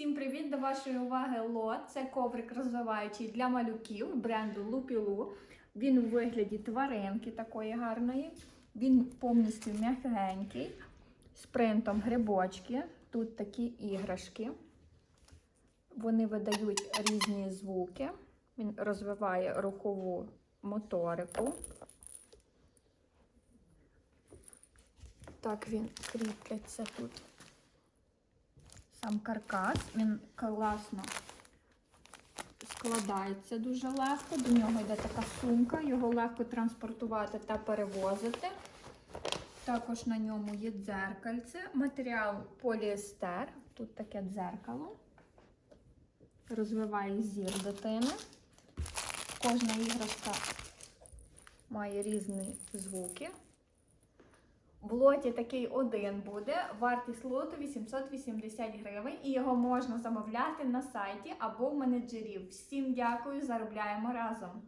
Всім привіт! До вашої уваги лот. Це коврик розвиваючий для малюків бренду Лупілу. Він у вигляді тваринки такої гарної. Він повністю м'якенький, з принтом грибочки. Тут такі іграшки. Вони видають різні звуки. Він розвиває рухову моторику. Так він кріпляться тут. Сам каркас, він класно складається дуже легко. До нього йде така сумка, його легко транспортувати та перевозити. Також на ньому є дзеркальце, матеріал поліестер. Тут таке дзеркало. Розвиває зір дитини. Кожна іграшка має різні звуки. В лоті такий один буде. Вартість лоту 880 гривень, і його можна замовляти на сайті або в менеджерів. Всім дякую, заробляємо разом!